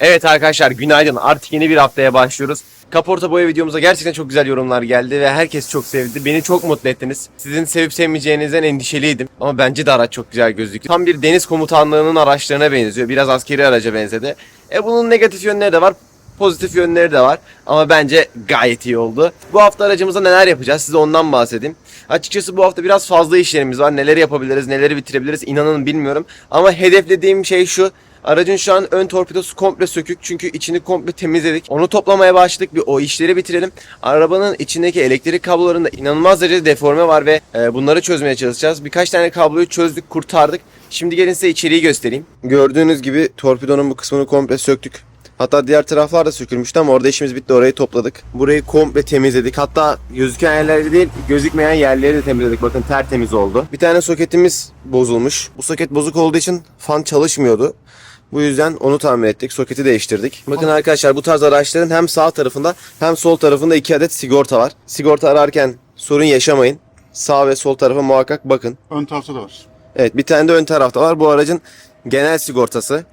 Evet arkadaşlar günaydın. Artık yeni bir haftaya başlıyoruz. Kaporta boya videomuza gerçekten çok güzel yorumlar geldi ve herkes çok sevdi. Beni çok mutlu ettiniz. Sizin sevip sevmeyeceğinizden endişeliydim. Ama bence de araç çok güzel gözüküyor. Tam bir deniz komutanlığının araçlarına benziyor. Biraz askeri araca benzedi. E bunun negatif yönleri de var. Pozitif yönleri de var. Ama bence gayet iyi oldu. Bu hafta aracımızda neler yapacağız size ondan bahsedeyim. Açıkçası bu hafta biraz fazla işlerimiz var. Neleri yapabiliriz, neleri bitirebiliriz inanın bilmiyorum. Ama hedeflediğim şey şu. Aracın şu an ön torpidosu komple sökük çünkü içini komple temizledik. Onu toplamaya başladık bir o işleri bitirelim. Arabanın içindeki elektrik kablolarında inanılmaz derecede deforme var ve e, bunları çözmeye çalışacağız. Birkaç tane kabloyu çözdük, kurtardık. Şimdi gelin size içeriği göstereyim. Gördüğünüz gibi torpidonun bu kısmını komple söktük. Hatta diğer taraflar da sökülmüştü ama orada işimiz bitti orayı topladık. Burayı komple temizledik. Hatta gözüken yerleri değil gözükmeyen yerleri de temizledik. Bakın tertemiz oldu. Bir tane soketimiz bozulmuş. Bu soket bozuk olduğu için fan çalışmıyordu. Bu yüzden onu tamir ettik. Soketi değiştirdik. Bakın arkadaşlar bu tarz araçların hem sağ tarafında hem sol tarafında iki adet sigorta var. Sigorta ararken sorun yaşamayın. Sağ ve sol tarafa muhakkak bakın. Ön tarafta da var. Evet bir tane de ön tarafta var. Bu aracın genel sigortası.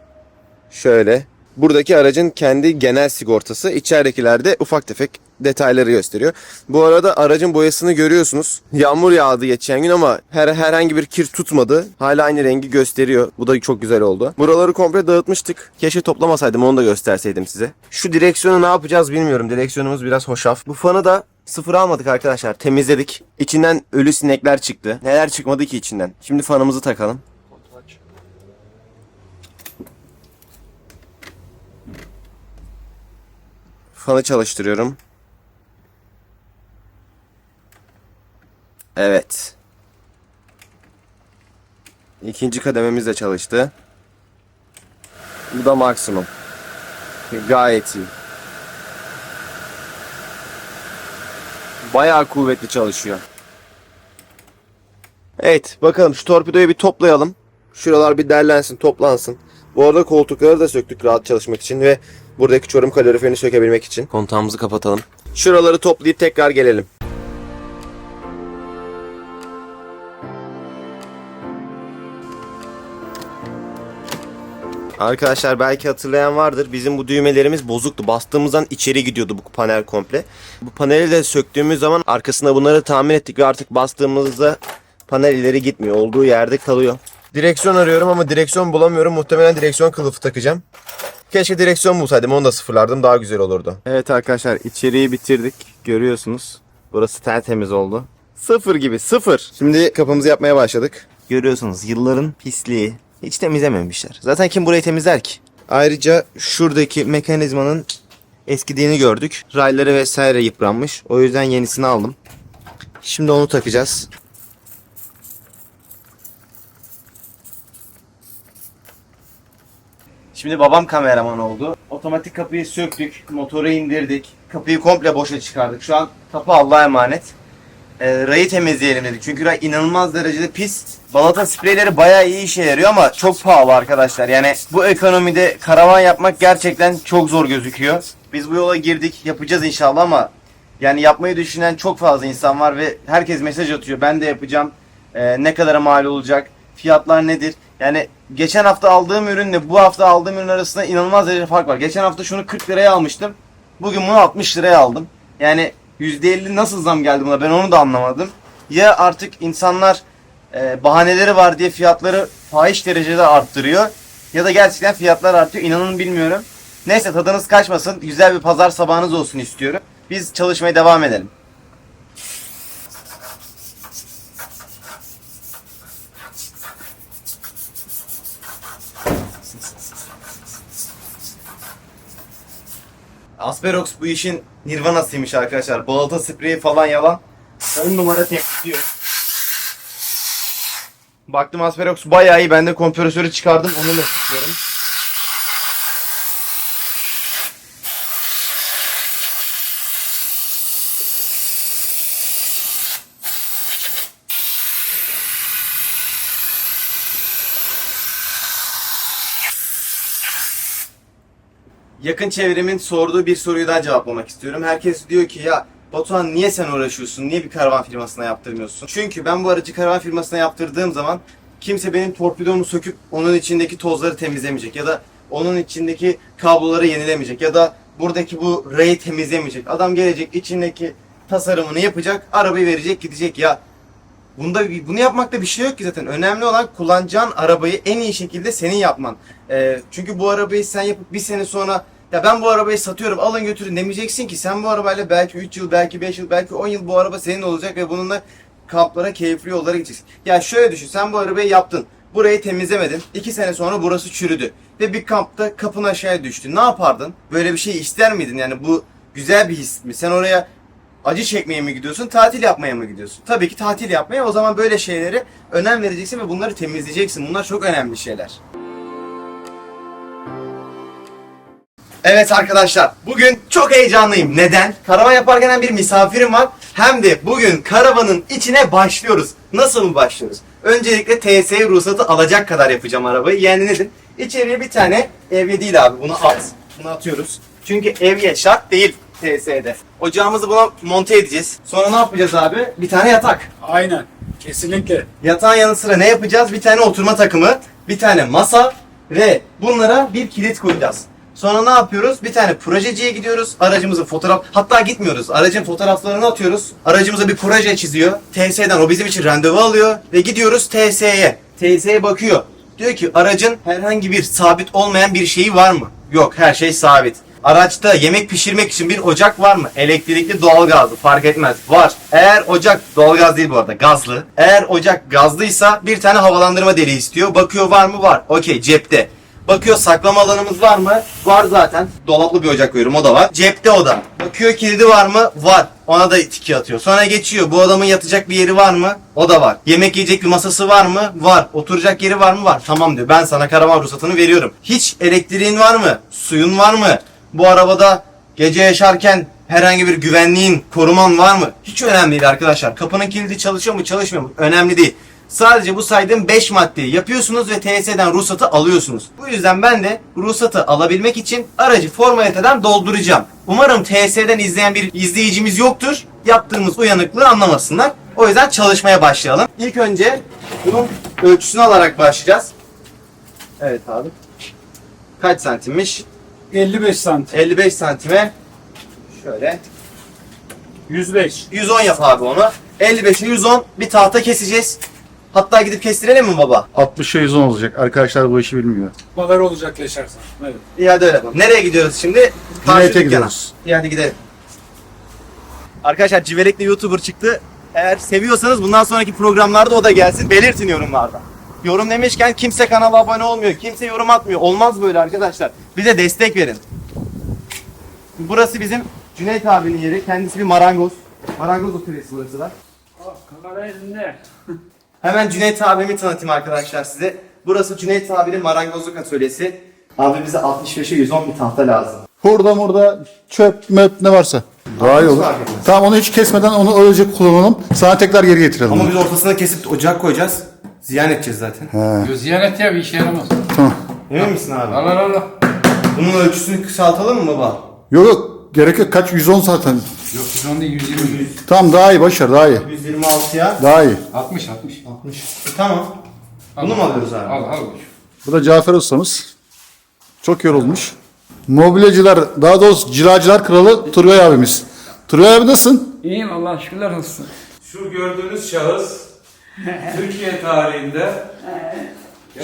Şöyle. Buradaki aracın kendi genel sigortası. İçeridekilerde ufak tefek detayları gösteriyor. Bu arada aracın boyasını görüyorsunuz. Yağmur yağdı geçen gün ama her herhangi bir kir tutmadı. Hala aynı rengi gösteriyor. Bu da çok güzel oldu. Buraları komple dağıtmıştık. Keşke toplamasaydım onu da gösterseydim size. Şu direksiyonu ne yapacağız bilmiyorum. Direksiyonumuz biraz hoşaf. Bu fanı da sıfır almadık arkadaşlar. Temizledik. İçinden ölü sinekler çıktı. Neler çıkmadı ki içinden. Şimdi fanımızı takalım. Fanı çalıştırıyorum. Evet. İkinci kadememiz de çalıştı. Bu da maksimum. Gayet iyi. Bayağı kuvvetli çalışıyor. Evet bakalım şu torpidoyu bir toplayalım. Şuralar bir derlensin toplansın. Bu arada koltukları da söktük rahat çalışmak için ve buradaki çorum kaloriferini sökebilmek için. Kontağımızı kapatalım. Şuraları toplayıp tekrar gelelim. Arkadaşlar belki hatırlayan vardır. Bizim bu düğmelerimiz bozuktu. Bastığımızdan içeri gidiyordu bu panel komple. Bu paneli de söktüğümüz zaman arkasına bunları tamir ettik ve artık bastığımızda panel ileri gitmiyor. Olduğu yerde kalıyor. Direksiyon arıyorum ama direksiyon bulamıyorum. Muhtemelen direksiyon kılıfı takacağım. Keşke direksiyon bulsaydım onu da sıfırlardım daha güzel olurdu. Evet arkadaşlar içeriği bitirdik. Görüyorsunuz. Burası tertemiz oldu. Sıfır gibi sıfır. Şimdi kapımızı yapmaya başladık. Görüyorsunuz yılların pisliği. Hiç temizlememişler. Zaten kim burayı temizler ki? Ayrıca şuradaki mekanizmanın eskidiğini gördük. Rayları vesaire yıpranmış. O yüzden yenisini aldım. Şimdi onu takacağız. Şimdi babam kameraman oldu. Otomatik kapıyı söktük, motoru indirdik. Kapıyı komple boşa çıkardık. Şu an kapı Allah'a emanet. Ee, rayı temizleyelim dedik. Çünkü ray inanılmaz derecede pis. Balata spreyleri bayağı iyi işe yarıyor ama çok pahalı arkadaşlar. Yani bu ekonomide karavan yapmak gerçekten çok zor gözüküyor. Biz bu yola girdik. Yapacağız inşallah ama yani yapmayı düşünen çok fazla insan var ve herkes mesaj atıyor. Ben de yapacağım. Ee, ne kadara mal olacak? Fiyatlar nedir? Yani geçen hafta aldığım ürünle bu hafta aldığım ürün arasında inanılmaz derecede fark var. Geçen hafta şunu 40 liraya almıştım. Bugün bunu 60 liraya aldım. Yani %50 nasıl zam geldi buna ben onu da anlamadım. Ya artık insanlar e, bahaneleri var diye fiyatları fahiş derecede arttırıyor. Ya da gerçekten fiyatlar artıyor inanın bilmiyorum. Neyse tadınız kaçmasın. Güzel bir pazar sabahınız olsun istiyorum. Biz çalışmaya devam edelim. Asperox bu işin nirvanasıymış arkadaşlar. Balata spreyi falan yalan. 10 numara temizliyor. Baktım Asperox bayağı iyi. Ben de kompresörü çıkardım. Onu da tutuyorum. Yakın çevremin sorduğu bir soruyu daha cevaplamak istiyorum. Herkes diyor ki ya Batuhan niye sen uğraşıyorsun? Niye bir karavan firmasına yaptırmıyorsun? Çünkü ben bu aracı karavan firmasına yaptırdığım zaman kimse benim torpidomu söküp onun içindeki tozları temizlemeyecek. Ya da onun içindeki kabloları yenilemeyecek ya da buradaki bu rayı temizlemeyecek. Adam gelecek içindeki tasarımını yapacak, arabayı verecek, gidecek ya. Bunda bunu yapmakta bir şey yok ki zaten. Önemli olan kullanacağın arabayı en iyi şekilde senin yapman. Ee, çünkü bu arabayı sen yapıp bir sene sonra ya ben bu arabayı satıyorum alın götürün demeyeceksin ki sen bu arabayla belki 3 yıl, belki 5 yıl, belki 10 yıl bu araba senin olacak ve bununla kamplara, keyifli yollara gideceksin. Ya şöyle düşün sen bu arabayı yaptın. Burayı temizlemedin. 2 sene sonra burası çürüdü. Ve bir kampta kapın aşağıya düştü. Ne yapardın? Böyle bir şey ister miydin? Yani bu güzel bir his mi? Sen oraya acı çekmeye mi gidiyorsun, tatil yapmaya mı gidiyorsun? Tabii ki tatil yapmaya. O zaman böyle şeylere önem vereceksin ve bunları temizleyeceksin. Bunlar çok önemli şeyler. Evet arkadaşlar, bugün çok heyecanlıyım. Neden? Karavan yaparken hem bir misafirim var, hem de bugün karavanın içine başlıyoruz. Nasıl mı başlıyoruz? Öncelikle TSE ruhsatı alacak kadar yapacağım arabayı. Yani nedir? İçeriye bir tane evye değil abi, bunu at. Bunu atıyoruz. Çünkü evye şart değil TSE'de. Ocağımızı buna monte edeceğiz. Sonra ne yapacağız abi? Bir tane yatak. Aynen. Kesinlikle. Yatağın yanı sıra ne yapacağız? Bir tane oturma takımı, bir tane masa ve bunlara bir kilit koyacağız. Sonra ne yapıyoruz? Bir tane projeciye gidiyoruz. Aracımızın fotoğraf... Hatta gitmiyoruz. Aracın fotoğraflarını atıyoruz. Aracımıza bir proje çiziyor. TSE'den o bizim için randevu alıyor. Ve gidiyoruz TSE'ye. TSE bakıyor. Diyor ki aracın herhangi bir sabit olmayan bir şeyi var mı? Yok her şey sabit. Araçta yemek pişirmek için bir ocak var mı? Elektrikli doğalgazlı fark etmez. Var. Eğer ocak doğalgaz değil bu arada gazlı. Eğer ocak gazlıysa bir tane havalandırma deliği istiyor. Bakıyor var mı? Var. Okey cepte. Bakıyor saklama alanımız var mı? Var zaten. Dolaplı bir ocak koyuyorum o da var. Cepte o da. Bakıyor kilidi var mı? Var. Ona da tiki atıyor. Sonra geçiyor. Bu adamın yatacak bir yeri var mı? O da var. Yemek yiyecek bir masası var mı? Var. Oturacak yeri var mı? Var. Tamam diyor. Ben sana karavan ruhsatını veriyorum. Hiç elektriğin var mı? Suyun var mı? Bu arabada gece yaşarken herhangi bir güvenliğin, koruman var mı? Hiç önemli değil arkadaşlar. Kapının kilidi çalışıyor mu, çalışmıyor mu? Önemli değil. Sadece bu saydığım 5 maddeyi yapıyorsunuz ve TSE'den ruhsatı alıyorsunuz. Bu yüzden ben de ruhsatı alabilmek için aracı formaliteden dolduracağım. Umarım TSE'den izleyen bir izleyicimiz yoktur. Yaptığımız uyanıklığı anlamasınlar. O yüzden çalışmaya başlayalım. İlk önce bunun ölçüsünü alarak başlayacağız. Evet abi. Kaç santimmiş? 55 santim. 55 santime şöyle 105. 110 yap abi onu. 55'e 110 bir tahta keseceğiz. Hatta gidip kestirelim mi baba? 60'a 110 olacak. Arkadaşlar bu işi bilmiyor. Kadar olacak leşersen. Evet. İyi hadi öyle yapalım. Nereye gidiyoruz şimdi? Karşı Cüneyt'e dükkana. gidiyoruz. İyi hadi gidelim. Arkadaşlar Civelek'li YouTuber çıktı. Eğer seviyorsanız bundan sonraki programlarda o da gelsin. Belirtin yorumlarda. Yorum demişken kimse kanala abone olmuyor. Kimse yorum atmıyor. Olmaz böyle arkadaşlar. Bize destek verin. Burası bizim Cüneyt abinin yeri. Kendisi bir marangoz. Marangoz atölyesi burası da. Kamera elinde. Hemen Cüneyt abimi tanıtayım arkadaşlar size. Burası Cüneyt abinin marangozluk atölyesi. Abi bize 65'e 110 bir tahta lazım. Hurda murda çöp möp ne varsa. Daha iyi olur. fark etmez. Tamam onu hiç kesmeden onu öylece kullanalım. Sana tekrar geri getirelim. Ama biz ortasına kesip ocak koyacağız. Ziyan edeceğiz zaten. Ziyaret ya bir işe yaramaz. Tamam. Emin misin abi? Al al al. Bunun ölçüsünü kısaltalım mı baba? Yok yok gerek yok. Kaç 110 zaten. Yok 110 değil 120. Tamam daha iyi başar daha iyi. 126'ya Daha iyi. 60 60. 60. E, tamam. Bunu mu alıyoruz abi? Al al. Bu da Cafer ustamız. Çok yorulmuş. Mobilyacılar daha doğrusu cilacılar kralı Turgay abimiz. Turgay abi nasılsın? İyiyim Allah şükürler olsun. Şu gördüğünüz şahıs Türkiye tarihinde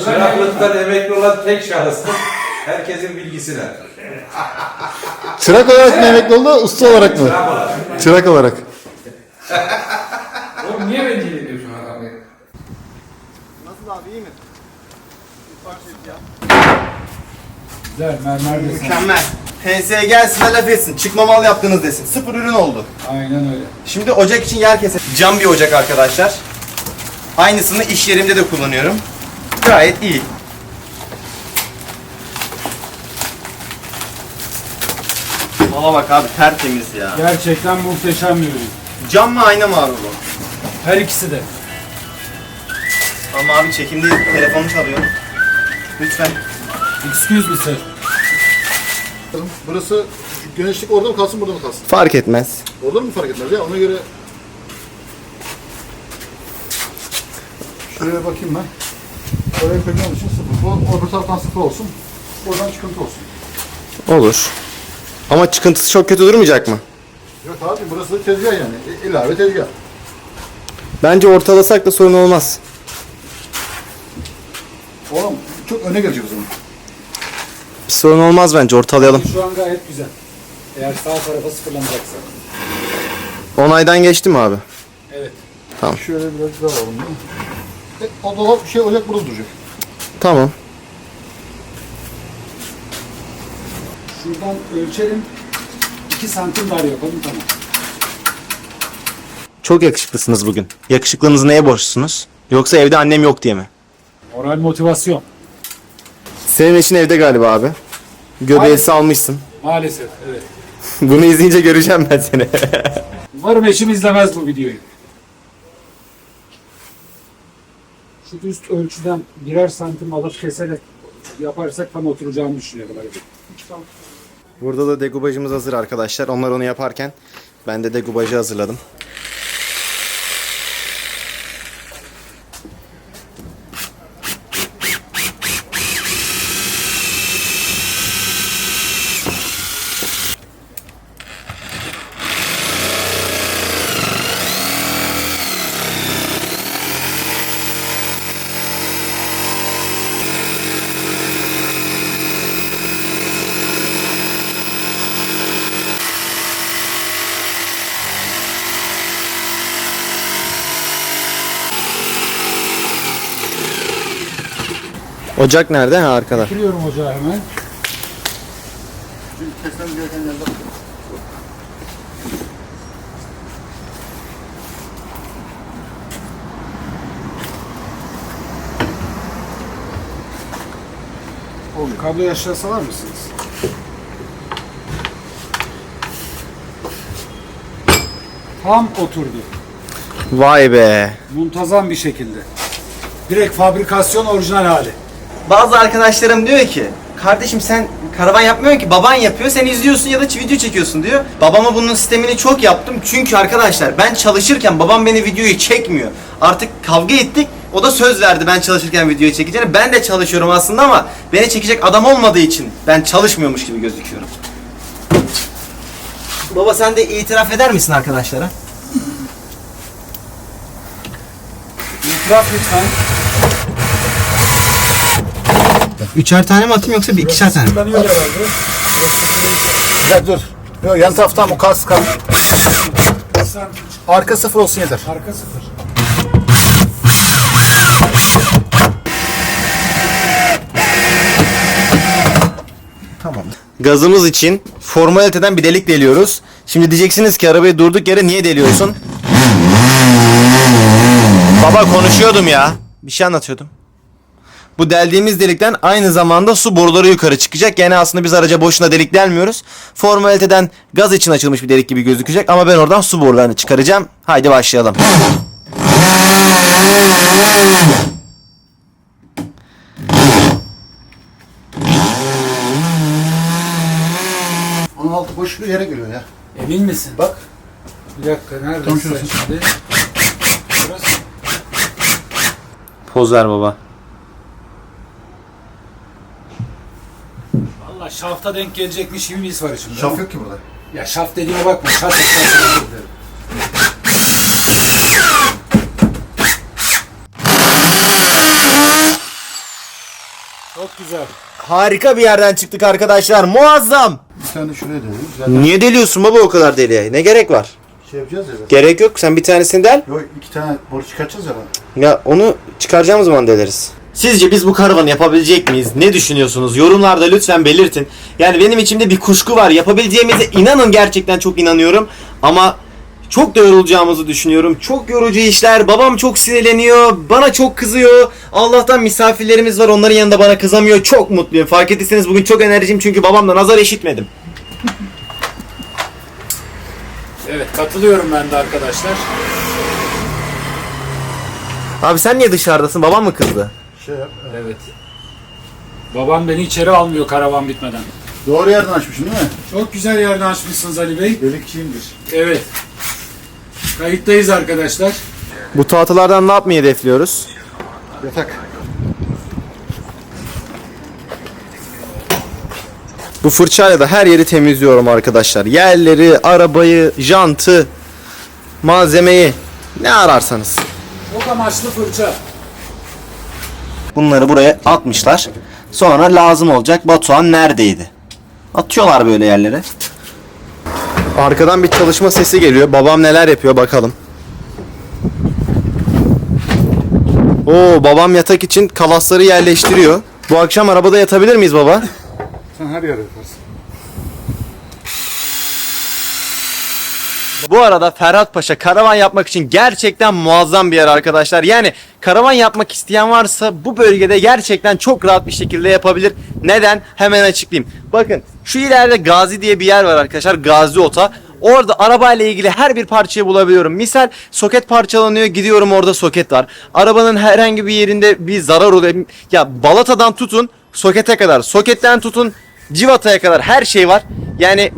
çıraklıktan emekli olan tek şahıstır. Herkesin bilgisine. Çırak olarak mı emekli oldu, usta olarak mı? Çırak olarak. Çırak olarak. Oğlum niye bencil ediyorsun adamı? Nasıl abi iyi mi? Güzel mermer desin. Mükemmel. TSE gelsin laf etsin. Çıkma mal yaptınız desin. Sıfır ürün oldu. Aynen öyle. Şimdi ocak için yer kesin. Cam bir ocak arkadaşlar. Aynısını iş yerimde de kullanıyorum. Gayet iyi. Mala bak abi tertemiz ya. Gerçekten muhteşem bir ürün. Cam mı ayna mı abi bu? Her ikisi de. Ama abi çekimde telefonu çalıyor. Lütfen. Excuse me sir. Burası güneşlik orada mı kalsın burada mı kalsın? Fark etmez. Orada mı fark etmez ya ona göre Şuraya bakayım ben. Oraya koyacağım için sıfır. Bu öbür taraftan sıfır olsun. Oradan çıkıntı olsun. Olur. Ama çıkıntısı çok kötü durmayacak mı? Yok abi burası da tezgah yani. İ- İlave tezgah. Bence ortalasak da sorun olmaz. Oğlum çok öne gelecek o zaman. Bir sorun olmaz bence ortalayalım. Şu an gayet güzel. Eğer sağ tarafa sıfırlanacaksa. Onaydan geçti mi abi? Evet. Şöyle biraz daha alalım. değil mi? E, o dolap şey olacak burada duracak. Tamam. Şuradan ölçelim. 2 santim var yapalım tamam. Çok yakışıklısınız bugün. Yakışıklığınızı neye borçlusunuz? Yoksa evde annem yok diye mi? Moral motivasyon. Senin için evde galiba abi. Göbeği salmışsın. Maalesef evet. Bunu izleyince göreceğim ben seni. Umarım eşim izlemez bu videoyu. Şu üst ölçüden birer santim alıp keserek yaparsak tam oturacağını düşünüyorum. Bey. Burada da degubajımız hazır arkadaşlar. Onlar onu yaparken ben de degubajı hazırladım. Ocak nerede? Ha arkada. Kırıyorum ocağı hemen. Kesmemiz gereken yerler. Kabloyu aşağı salar mısınız? Tam oturdu. Vay be. Muntazam bir şekilde. Direkt fabrikasyon orijinal hali. Bazı arkadaşlarım diyor ki kardeşim sen karavan yapmıyorsun ki baban yapıyor sen izliyorsun ya da video çekiyorsun diyor. Babama bunun sistemini çok yaptım çünkü arkadaşlar ben çalışırken babam beni videoyu çekmiyor. Artık kavga ettik o da söz verdi ben çalışırken videoyu çekeceğini. Ben de çalışıyorum aslında ama beni çekecek adam olmadığı için ben çalışmıyormuş gibi gözüküyorum. Baba sen de itiraf eder misin arkadaşlara? İtiraf lütfen. Üçer tane mi atayım yoksa bir ikişer tane mi? Kullanıyor herhalde. Dur. Yok yan taraftan bu kas kas. Arka sıfır olsun yeter. Arka sıfır. Gazımız için formaliteden bir delik deliyoruz. Şimdi diyeceksiniz ki arabayı durduk yere niye deliyorsun? Baba konuşuyordum ya. Bir şey anlatıyordum. Bu deldiğimiz delikten aynı zamanda su boruları yukarı çıkacak. Yani aslında biz araca boşuna delik delmiyoruz. Formaliteden gaz için açılmış bir delik gibi gözükecek ama ben oradan su borularını çıkaracağım. Haydi başlayalım. Onun altı boş bir yere geliyor ya. Emin misin? Bak. Bir dakika nerede? Tam şurası. şimdi? Burası. Poz ver baba. Valla şafta denk gelecekmiş gibi bir his var içimde. Şaf yok ki burada. Ya şaft dediğime bakma. Özür dilerim. Çok güzel. Harika bir yerden çıktık arkadaşlar. Muazzam. Bir tane şuraya deliyoruz. Zaten Niye deliyorsun baba o kadar deliğe? Ne gerek var? şey yapacağız ya. Gerek yok. Sen bir tanesini del. Yok iki tane boru çıkartacağız ya. ben. Ya onu çıkaracağımız zaman deleriz. Sizce biz bu karavanı yapabilecek miyiz? Ne düşünüyorsunuz? Yorumlarda lütfen belirtin. Yani benim içimde bir kuşku var. Yapabileceğimize inanın gerçekten çok inanıyorum. Ama çok da yorulacağımızı düşünüyorum. Çok yorucu işler. Babam çok sinirleniyor. Bana çok kızıyor. Allah'tan misafirlerimiz var. Onların yanında bana kızamıyor. Çok mutluyum. Fark ettiyseniz bugün çok enerjiyim çünkü babamdan azar işitmedim. Evet katılıyorum ben de arkadaşlar. Abi sen niye dışarıdasın? Babam mı kızdı? Şey yap. Evet. Babam beni içeri almıyor karavan bitmeden. Doğru yerden açmışsın değil mi? Çok güzel yerden açmışsınız Ali Bey. Delikçiyimdir. Evet. Kayıttayız arkadaşlar. Bu tahtalardan ne yapmayı hedefliyoruz? Yatak. Bu fırçayla da her yeri temizliyorum arkadaşlar. Yerleri, arabayı, jantı, malzemeyi ne ararsanız. Çok amaçlı fırça. Bunları buraya atmışlar. Sonra lazım olacak Batuhan neredeydi? Atıyorlar böyle yerlere. Arkadan bir çalışma sesi geliyor. Babam neler yapıyor bakalım. Oo babam yatak için kalasları yerleştiriyor. Bu akşam arabada yatabilir miyiz baba? Sen her yere yaparsın. Bu arada Ferhat Paşa karavan yapmak için gerçekten muazzam bir yer arkadaşlar. Yani karavan yapmak isteyen varsa bu bölgede gerçekten çok rahat bir şekilde yapabilir. Neden? Hemen açıklayayım. Bakın şu ileride Gazi diye bir yer var arkadaşlar. Gazi Ota. Orada arabayla ilgili her bir parçayı bulabiliyorum. Misal soket parçalanıyor gidiyorum orada soket var. Arabanın herhangi bir yerinde bir zarar oluyor. Ya balatadan tutun sokete kadar. Soketten tutun civataya kadar her şey var. Yani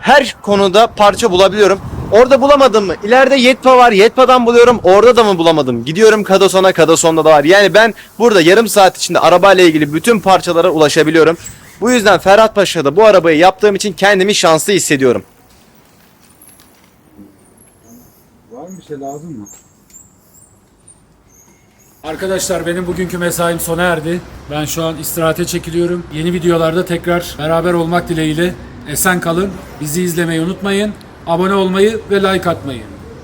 her konuda parça bulabiliyorum. Orada bulamadım mı? İleride Yetpa var. Yetpa'dan buluyorum. Orada da mı bulamadım? Gidiyorum Kadason'a. Kadason'da da var. Yani ben burada yarım saat içinde arabayla ilgili bütün parçalara ulaşabiliyorum. Bu yüzden Ferhat Paşa'da bu arabayı yaptığım için kendimi şanslı hissediyorum. Var mı bir şey lazım mı? Arkadaşlar benim bugünkü mesaim sona erdi. Ben şu an istirahate çekiliyorum. Yeni videolarda tekrar beraber olmak dileğiyle. Esen kalın. Bizi izlemeyi unutmayın. Abone olmayı ve like atmayı.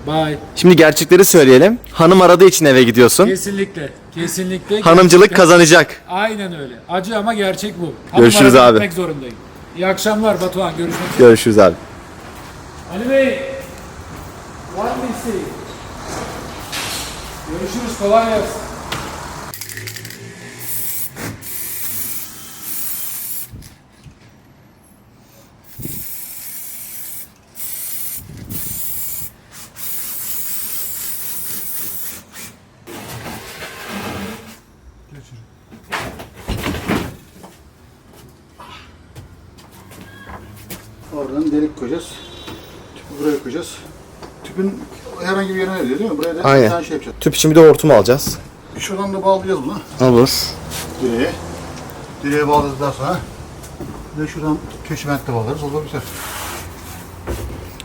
Bye. Şimdi gerçekleri söyleyelim. Hanım aradığı için eve gidiyorsun. Kesinlikle. Kesinlikle. Hanımcılık gerçekten- kazanacak. Aynen öyle. Acı ama gerçek bu. Görüşürüz Hanım abi. Gitmek zorundayım. İyi akşamlar Batuhan. Görüşmek üzere. Görüşürüz abi. Ali Bey. İsteği? Görüşürüz. Kolay gelsin. Oradan delik koyacağız. Tüpü buraya koyacağız. Tüpün herhangi bir yerine Aynen. tane şey yapacağız. Tüp için bir de hortum alacağız. Şuradan da bağlayacağız bunu. Olur. Direğe. Direğe bağladıktan sonra ve şuradan köşe de bağlarız. O da biter.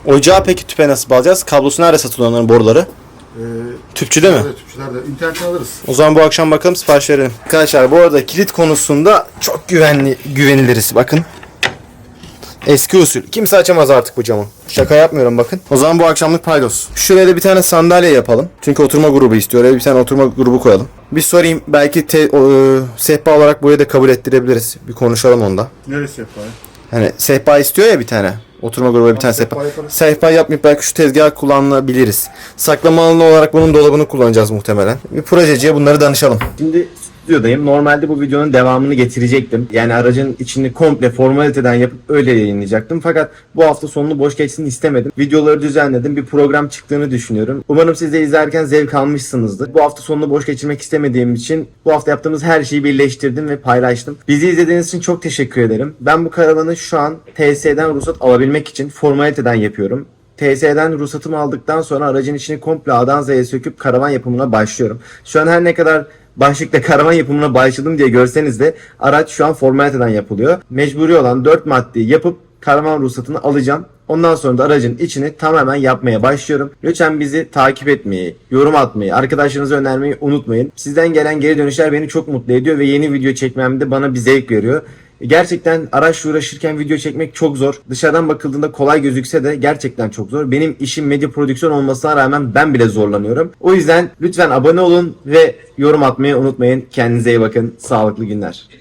Ocağı peki tüpe nasıl bağlayacağız? Kablosu nerede satılıyor onların boruları? Ee, Tüpçüde mi? evet, tüpçülerde. İnternetten alırız. O zaman bu akşam bakalım sipariş verelim. Arkadaşlar bu arada kilit konusunda çok güvenli güveniliriz bakın. Eski usul. Kimse açamaz artık bu camı. Şaka yapmıyorum bakın. O zaman bu akşamlık paydos. Şuraya da bir tane sandalye yapalım. Çünkü oturma grubu istiyor. Oraya bir tane oturma grubu koyalım. Bir sorayım. Belki te, o, e, sehpa olarak buraya da kabul ettirebiliriz. Bir konuşalım onda. Neresi yapar? Hani sehpa istiyor ya bir tane. Oturma grubu bir tane sehpa sehpa. yaparız. Sehpa yapmayıp belki şu tezgah kullanabiliriz. Saklama alanı olarak bunun dolabını kullanacağız muhtemelen. Bir projeciye bunları danışalım. Şimdi stüdyodayım. Normalde bu videonun devamını getirecektim. Yani aracın içini komple formaliteden yapıp öyle yayınlayacaktım. Fakat bu hafta sonunu boş geçsin istemedim. Videoları düzenledim. Bir program çıktığını düşünüyorum. Umarım siz de izlerken zevk almışsınızdır. Bu hafta sonunu boş geçirmek istemediğim için bu hafta yaptığımız her şeyi birleştirdim ve paylaştım. Bizi izlediğiniz için çok teşekkür ederim. Ben bu karavanı şu an TSE'den ruhsat alabilmek için formaliteden yapıyorum. TSE'den ruhsatımı aldıktan sonra aracın içini komple A'dan Z'ye söküp karavan yapımına başlıyorum. Şu an her ne kadar başlıkta karavan yapımına başladım diye görseniz de araç şu an formaliteden yapılıyor. Mecburi olan 4 maddeyi yapıp karavan ruhsatını alacağım. Ondan sonra da aracın içini tamamen yapmaya başlıyorum. Lütfen bizi takip etmeyi, yorum atmayı, arkadaşlarınıza önermeyi unutmayın. Sizden gelen geri dönüşler beni çok mutlu ediyor ve yeni video çekmemde bana bir zevk veriyor. Gerçekten araçla uğraşırken video çekmek çok zor. Dışarıdan bakıldığında kolay gözükse de gerçekten çok zor. Benim işim medya prodüksiyon olmasına rağmen ben bile zorlanıyorum. O yüzden lütfen abone olun ve yorum atmayı unutmayın. Kendinize iyi bakın. Sağlıklı günler.